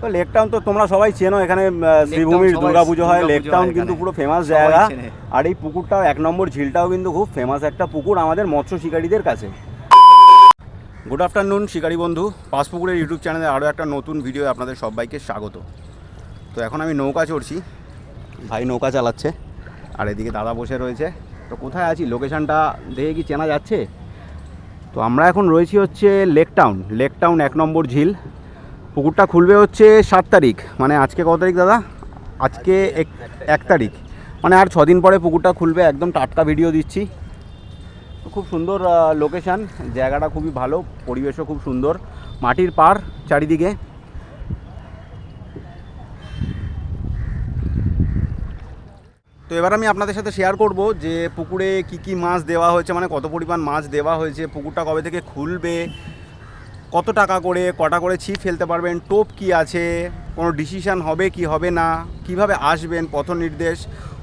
তো lake town তো তোমরা সবাই চেনো এখানে শ্রীভূমির সবাই- দুর্গাপুজো হয়। লেক টাউন কিন্তু পুরো ফেমাস জায়গা। আর এই পুকুরটাও এক নম্বর ঝিলটাও কিন্তু খুব ফেমাস একটা পুকুর আমাদের মৎস্য শিকারীদের কাছে। গুড আফটারনুন শিকারী বন্ধু। পাঁচপুকুরের ইউটিউব চ্যানেলে আরও একটা নতুন ভিডিও আপনাদের সবাইকে স্বাগত। তো এখন আমি নৌকা চড়ছি। ভাই নৌকা চালাচ্ছে। আর এদিকে দাদা বসে রয়েছে। তো কোথায় আছি? লোকেশানটা দেখে কি চেনা যাচ্ছে? তো আমরা এখন রয়েছি হচ্ছে লেক টাউন। লেক টাউন এক নম্বর ঝিল। পুকুরটা খুলবে হচ্ছে সাত তারিখ। মানে আজকে কত তারিখ দাদা? আজকে এক তারিখ। মানে আর ছদিন পরে পুকুরটা খুলবে, একদম টাটকা ভিডিও দিচ্ছি। খুব সুন্দর লোকেশান জায়গাটা খুবই ভালো, পরিবেশও খুব সুন্দর। মাটির পাড় চারিদিকে। তো এবার আমি আপনাদের সাথে শেয়ার করব যে পুকুরে কি কি মাছ দেওয়া হয়েছে মানে কত পরিমাণ মাছ দেওয়া হয়েছে, পুকুরটা কবে থেকে খুলবে কত টাকা করে, কটা করে ছিপ ফেলতে পারবেন, টোপ কি আছে, কোনো ডিসিশান হবে কি হবে না, কীভাবে আসবেন, পথ নির্দেশ,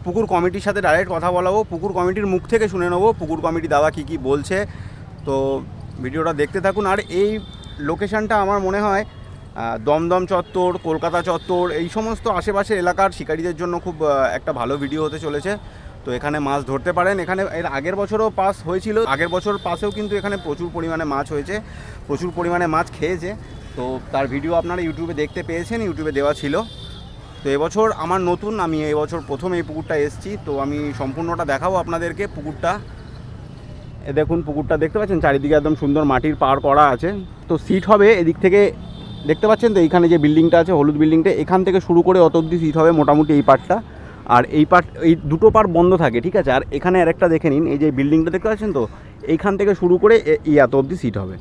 পুকুর কমিটির সাথে ডাইরেক্ট কথা বলাবো, পুকুর কমিটির মুখ থেকে শুনে নেব, পুকুর কমিটি দাদা কী কী বলছে। তো ভিডিওটা দেখতে থাকুন, আর এই লোকেশনটা আমার মনে হয় দমদম চত্বর, কলকাতা চত্বর, এই সমস্ত আশেপাশের এলাকার শিকারীদের জন্য খুব একটা ভালো ভিডিও হতে চলেছে। তো এখানে মাছ ধরতে পারেন। এখানে এর আগের বছরও পাস হয়েছিল। আগের বছর পাসেও কিন্তু এখানে প্রচুর পরিমাণে মাছ হয়েছে। প্রচুর পরিমাণে মাছ খেয়েছে। তো তার ভিডিও আপনারা ইউটিউবে দেখতে পেয়েছেন। ইউটিউবে দেওয়া ছিল। তো এবছর আমার নতুন, আমি এবছর প্রথম এই পুকুরটা এসেছি। তো আমি সম্পূর্ণটা দেখাবো আপনাদেরকে পুকুরটা। এ দেখুন পুকুরটা, দেখতে পাচ্ছেন? চারিদিকে একদম সুন্দর মাটির পার করা আছে। তো সিট হবে এদিক থেকে, দেখতে পাচ্ছেন তো? এইখানে যে বিল্ডিংটা আছে, হলুদ বিল্ডিংটা এখান থেকে শুরু করে অত অব্দি সিট হবে মোটামুটি এই পার্টটা আর এই পার্ট এই দুটো পার্ট বন্ধ থাকে ঠিক আছে? আর এখানে আরেকটা দেখে নিন এই যে বিল্ডিংটা দেখতে পাচ্ছেন তো? এইখান থেকে শুরু করে এই এত অবধি সিট হবে।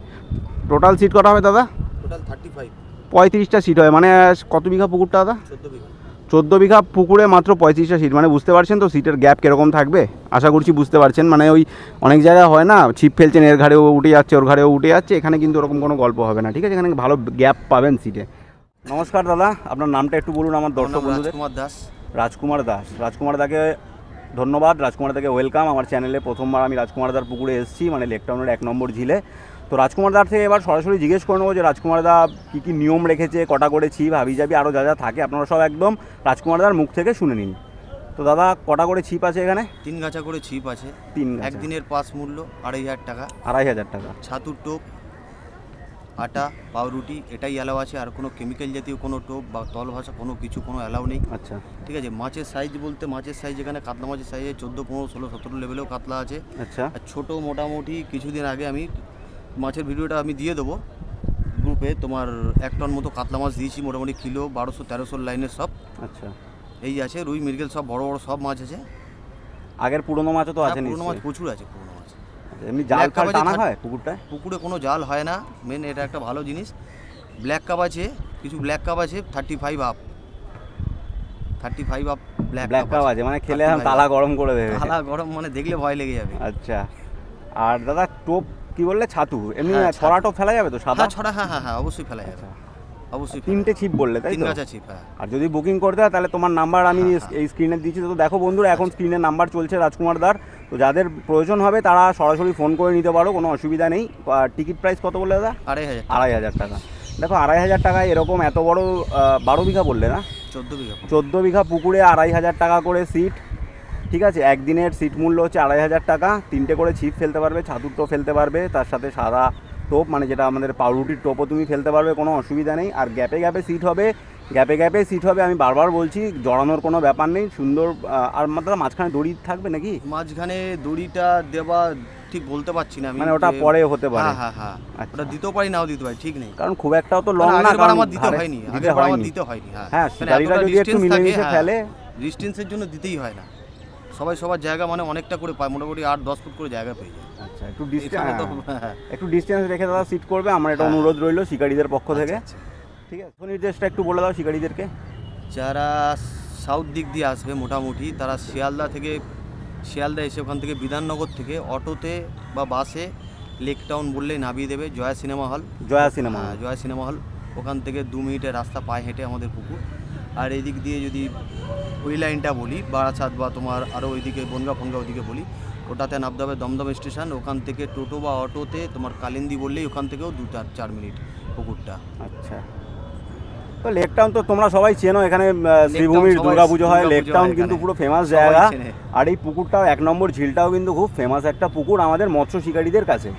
টোটাল সিট কটা হবে দাদা? টোটাল থার্টি ফাইভ পঁয়ত্রিশটা সিট হয় মানে কত বিঘা পুকুরটা দাদা? চোদ্দ বিঘা। চোদ্দ বিঘা পুকুরে মাত্র পঁয়ত্রিশটা সিট মানে বুঝতে পারছেন তো সিটের গ্যাপ কীরকম থাকবে? আশা করছি বুঝতে পারছেন। মানে ওই অনেক জায়গায় হয় না ছিপ ফেলছেন এর ঘাড়েও উঠে যাচ্ছে ওর ঘাড়েও উঠে যাচ্ছে। এখানে কিন্তু ওরকম কোনো গল্প হবে না ঠিক আছে? এখানে ভালো গ্যাপ পাবেন সিটে নমস্কার দাদা আপনার নামটা একটু বলুন আমার দর্শক বন্ধুদের। দাস। রাজকুমার দাস। রাজকুমার দাকে ধন্যবাদ। রাজকুমার দাকে ওয়েলকাম। আমার চ্যানেলে প্রথমবার আমি রাজকুমার দার পুকুরে এসেছি মানে লেকটাউনের এক নম্বর ঝিলে। তো রাজকুমার দার থেকে এবার সরাসরি জিজ্ঞেস করে নেব যে রাজকুমার দা কী কী নিয়ম রেখেছে কটা করে ছিপ হাবি যাবি আরও যা যা থাকে আপনারা সব একদম রাজকুমার দার মুখ থেকে শুনে নিন। তো দাদা কটা করে ছিপ আছে এখানে? তিন গাছা করে ছিপ আছে। তিন একদিনের পাস মূল্য আড়াই হাজার টাকা। আড়াই হাজার টাকা। ছাতুর টোপ আটা পাউরুটি এটাই অ্যালাউ আছে। আর কোনো কেমিক্যাল জাতীয় কোনো টোপ বা তল ভাষা কোনো কিছু কোনো অ্যালাউ নেই। আচ্ছা। ঠিক আছে? মাছের সাইজ বলতে মাছের সাইজ এখানে কাতলা মাছের সাইজে চোদ্দ পনেরো ষোলো সতেরো লেভেলেও কাতলা আছে। আচ্ছা। আর ছোটো মোটামুটি কিছুদিন আগে আমি মাছের ভিডিওটা আমি দিয়ে দেবো। গ্রুপে তোমার এক টন মতো কাতলা মাছ দিয়েছি মোটামুটি কিলো বারোশো তেরোশোর লাইনের সব। আচ্ছা। এই আছে রুই মৃগেল সব বড় বড় সব মাছ আছে। আগের পুরনো মাছও তো আছে হ্যাঁ, পুরনো মাছ প্রচুর আছে এমনি জাল ফাল টানা হয় পুকুরটায়? পুকুরে কোনো জাল হয় না মেন এটা একটা ভালো জিনিস। ব্ল্যাক কাপ আছে কিছু ব্ল্যাক কাপ আছে thirty five up thirty five up black cup আছে মানে খেলে তালা গরম করে দেবে। তালা গরম মানে দেখলে ভয় লেগে যাবে। আচ্ছা। আর দাদা টোপ কি বললে? ছাতু। এমনি হ্যাঁ, ছড়া টোপ ফেলা যাবে তো সাদা? হ্যাঁ ছড়া হ্যাঁ হ্যাঁ হ্যাঁ অবশ্যই ফেলা যাবে। অবশ্যই তিনটে ছিপ বললে তাই তিন তো? গাছা ছিপ হ্যাঁ। আর যদি বুকিং করতে হয় তাহলে তোমার নাম্বার আমি হ্যাঁ। এই স্ক্রিনে দিচ্ছি। তো দেখো বন্ধুরা এখন স্ক্রিনে নাম্বার চলছে রাজকুমার দার। তো যাদের প্রয়োজন হবে তারা সরাসরি ফোন করে নিতে পারো কোনো অসুবিধা নেই। টিকিট প্রাইস কত বললে দাদা? আড়াই হাজার আড়াই হাজার টাকা। দেখো আড়াই হাজার টাকায় এরকম এত বড় বারো বিঘা বললে না? চোদ্দ বিঘা চোদ্দ বিঘা পুকুরে আড়াই হাজার টাকা করে সিট ঠিক আছে একদিনের সিট মূল্য হচ্ছে আড়াই হাজার টাকা। তিনটে করে ছিপ ফেলতে পারবে ছাতুর টোপ ফেলতে পারবে তার সাথে সাদা টোপ মানে যেটা আমাদের পাউরুটির টোপও তুমি ফেলতে পারবে কোনো অসুবিধা নেই। আর গ্যাপে গ্যাপে সিট হবে গ্যাপে গ্যাপে সিট হবে আমি বারবার বলছি জড়ানোর কোনো ব্যাপার নেই সুন্দর আর মাত্র মাঝখানে দড়ি থাকবে নাকি? মাঝখানে দড়িটা দেওয়া ঠিক বলতে পারছি না আমি মানে ওটা পরে হতে পারে। হ্যাঁ হ্যাঁ হ্যাঁ। আচ্ছা। ওটা দিতেও পারি নাও দিতে পারি ঠিক নেই। কারণ খুব একটাও তো লং না আগের বার কারণ আমার দিতে হয়নি দিতে হয়নি। দিতে হয়নি হ্যাঁ। হ্যাঁ মানে এতটা যদি একটু মিলেমিশে হ্যাঁ, ফেলে। ডিস্টেন্সের জন্য দিতেই হয় না। সবাই সবার জায়গা মানে অনেকটা করে পায় মোটামুটি আট দশ ফুট করে জায়গা পেয়ে যায়। আচ্ছা একটু ডিস্টেন্স হ্যাঁ, একটু ডিস্টেন্স রেখে দাদা সিট করবে আমার এটা হ্যাঁ। অনুরোধ রইল শিকারীদের পক্ষ থেকে। আচ্ছা, ঠিক আছে? নির্দেশটা একটু বলে দাও শিকারীদেরকে। যারা সাউথ দিক দিয়ে আসবে মোটামুটি তারা শিয়ালদা থেকে শিয়ালদা এসে ওখান থেকে বিধাননগর থেকে অটোতে বা বাসে লেক টাউন বললেই নামিয়ে দেবে Jaya cinema hall. Jaya cinema হ্যাঁ, জয়া সিনেমা হল। ওখান থেকে দু মিনিটের রাস্তা পায়ে হেঁটে আমাদের পুকুর। আর এদিক দিয়ে যদি ওই লাইনটা বলি বারাসাত বা তোমার আরও ওইদিকে বনগা ফনগা ওইদিকে বলি ওটাতে নামতে হবে দমদম স্টেশন। ওখান থেকে টোটো বা অটোতে তোমার কালিন্দি বললেই ওখান থেকেও দু চার চার মিনিট পুকুরটা। আচ্ছা। তো লেক টাউন তো তোমরা সবাই চেনো এখানে শ্রীভূমির দুর্গা পুজো হয়। লেক টাউন কিন্তু পুরো ফেমাস জায়গা। আর এই পুকুরটাও এক নম্বর ঝিলটাও কিন্তু খুব ফেমাস একটা পুকুর আমাদের মৎস্য শিকারীদের কাছে।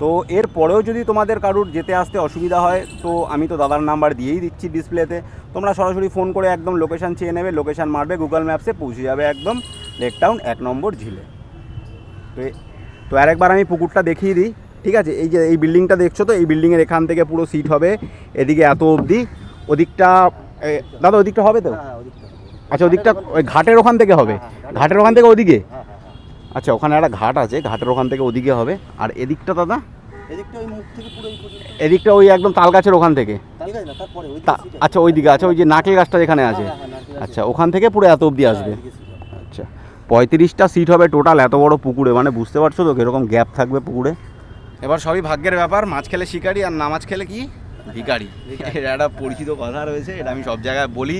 তো এর পরেও যদি তোমাদের কারুর যেতে আসতে অসুবিধা হয় তো আমি তো দাদার নাম্বার দিয়েই দিচ্ছি ডিসপ্লেতে তোমরা সরাসরি ফোন করে একদম লোকেশান চেয়ে নেবে লোকেশান মারবে গুগল ম্যাপসে পৌঁছে যাবে একদম লেক টাউন এক নম্বর ঝিলে। তো তো আরেকবার আমি পুকুরটা দেখিয়ে দিই। ঠিক আছে? এই যে এই বিল্ডিংটা দেখছ তো? এই বিল্ডিংয়ের এখান থেকে পুরো সিট হবে। এদিকে এত অবধি ওদিকটা দাদা ওদিকটা হবে তো? আচ্ছা ওদিকটা ওই ঘাটের ওখান থেকে হবে? ঘাটের ওখান থেকে ওদিকে? আচ্ছা ওখানে একটা ঘাট আছে ঘাটের ওখান থেকে ওদিকে হবে। আর এদিকটা দাদা? এদিকটা ওই মুখ থেকে পুরো এই পর্যন্ত। এদিকটা ওই একদম তাল গাছের ওখান থেকে? তাল গাছ না তারপরে ওই তা- আচ্ছা ওই দিকে আছে ওই যে নারকেল গাছটা যেখানে আছে। আচ্ছা ওখান থেকে পুরো এত অবধি আসবে? আচ্ছা পঁয়ত্রিশটা সিট হবে টোটাল এত বড় পুকুরে মানে বুঝতে পারছ তো কীরকম গ্যাপ থাকবে পুকুরে? এবার সবই ভাগ্যের ব্যাপার মাছ খেলে শিকারি আর না মাছ খেলে কি? ভিকারি এটা একটা পরিচিত কথা রয়েছে এটা আমি সব জায়গায় বলি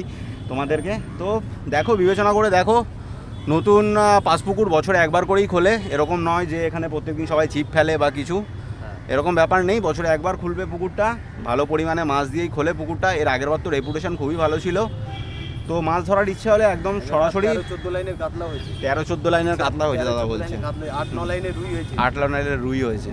তোমাদেরকে। তো দেখো বিবেচনা করে দেখো নতুন আহ, পাঁচপুকুর বছরে একবার করেই খোলে। এরকম নয় যে এখানে প্রত্যেকদিন সবাই ছিপ ফেলে বা কিছু। এরকম ব্যাপার নেই বছরে একবার খুলবে পুকুরটা। ভালো পরিমাণে মাছ দিয়েই খোলে পুকুরটা। এর আগের বার তো রেপুটেশন খুবই ভালো ছিল। তো মাছ ধরার ইচ্ছে হলে একদম সরাসরি চোদ্দ লাইনের কাতলা হয়েছে। তেরো চোদ্দ লাইনের কাতলা হয়েছে দাদা বলছে। আট ন লাইনের রুই হয়েছে। আট লাইনের রুই হয়েছে।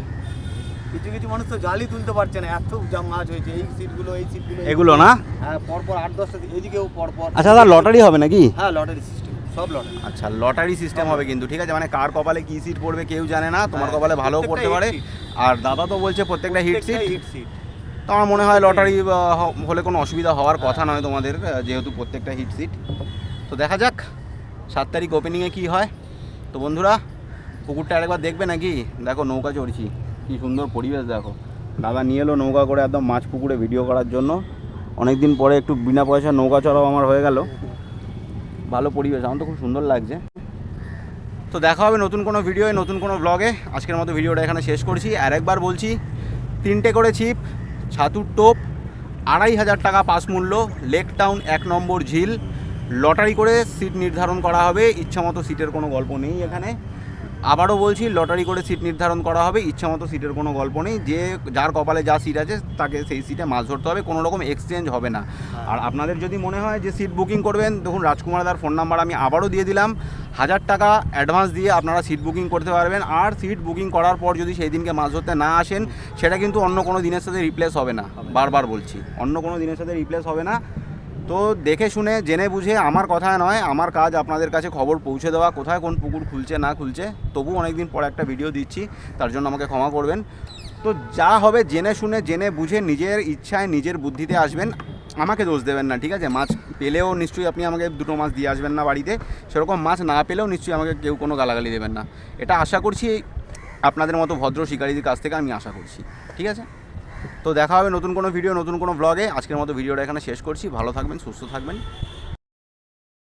কিছু কিছু মানুষ তো জালই তুলতে পারছে না এত যা মাছ হয়েছে এই সিটগুলো এই সিটগুলো এগুলো না? হ্যাঁ পরপর আট দশটা এদিকেও পরপর। আচ্ছা দাদা লটারি হবে নাকি? হ্যাঁ লটারি সিস্টেম সব লটারি আচ্ছা লটারি সিস্টেম হবে কিন্তু ঠিক আছে মানে কার কপালে কি সিট পড়বে কেউ জানে না তোমার কপালে ভালো পড়তে পারে। আর দাদা তো বলছে প্রত্যেকটা হিট সিট হিট সিট তো আমার মনে হয় লটারি হলে কোনো অসুবিধা হওয়ার কথা নয় তোমাদের যেহেতু প্রত্যেকটা হিট সিট তো দেখা যাক সাত তারিখ ওপেনিংয়ে কি হয়। তো বন্ধুরা পুকুরটা আরেকবার দেখবে নাকি? দেখো নৌকা চড়ছি। কি সুন্দর পরিবেশ দেখো। দাদা নিয়ে এলো নৌকা করে একদম মাছ পুকুরে ভিডিও করার জন্য। অনেক দিন পরে একটু বিনা পয়সা নৌকা চড়াও আমার হয়ে গেল। ভালো পরিবেশ, আমার তো খুব সুন্দর লাগছে। তো দেখা হবে নতুন কোনো ভিডিওয়ে নতুন কোনো ব্লগে আজকের মতো ভিডিওটা এখানে শেষ করছি। আর একবার বলছি, তিনটে করে ছিপ, ছাতুর টোপ, আড়াই হাজার টাকা পাস মূল্য লেক টাউন এক নম্বর ঝিল। লটারি করে সিট নির্ধারণ করা হবে। ইচ্ছামতো সিটের কোনো গল্প নেই এখানে। আবারও বলছি লটারি করে সিট নির্ধারণ করা হবে। ইচ্ছামতো সিটের কোনো গল্প নেই। যে যার কপালে যা সিট আছে তাকে সেই সিটে মাছ ধরতে হবে। কোনো রকম এক্সচেঞ্জ হবে না। আর আপনাদের যদি মনে হয় যে সিট বুকিং করবেন দেখুন রাজকুমার দার ফোন নাম্বার আমি আবারও দিয়ে দিলাম। হাজার টাকা অ্যাডভান্স দিয়ে আপনারা সিট বুকিং করতে পারবেন। আর সিট বুকিং করার পর যদি সেই দিনকে মাছ ধরতে না আসেন সেটা কিন্তু অন্য কোনো দিনের সাথে রিপ্লেস হবে না। বারবার বলছি অন্য কোনো দিনের সাথে রিপ্লেস হবে না। তো দেখে শুনে, জেনে বুঝে আমার কথা নয়, আমার কাজ আপনাদের কাছে খবর পৌঁছে দেওয়া, কোথায় কোন পুকুর খুলছে, না খুলছে, তবু অনেকদিন পর একটা ভিডিও দিচ্ছি, তার জন্য আমাকে ক্ষমা করবেন। তো যা হবে জেনে শুনে, জেনে বুঝে নিজের ইচ্ছায় নিজের বুদ্ধিতে আসবেন, আমাকে দোষ দেবেন না, ঠিক আছে? মাছ পেলেও নিশ্চয়ই আপনি আমাকে দুটো মাছ দিয়ে আসবেন না বাড়িতে, সেরকম মাছ না পেলেও নিশ্চয়ই আমাকে কেউ কোনো গালাগালি দেবেন না। এটা আশা করছি আপনাদের মতো ভদ্র শিকারীদের কাছ থেকে আমি আশা করছি, ঠিক আছে? তো দেখা হবে নতুন কোনো ভিডিও নতুন কোনো ব্লগে আজকের মতো ভিডিওটা এখানে শেষ করছি। ভালো থাকবেন, সুস্থ থাকবেন।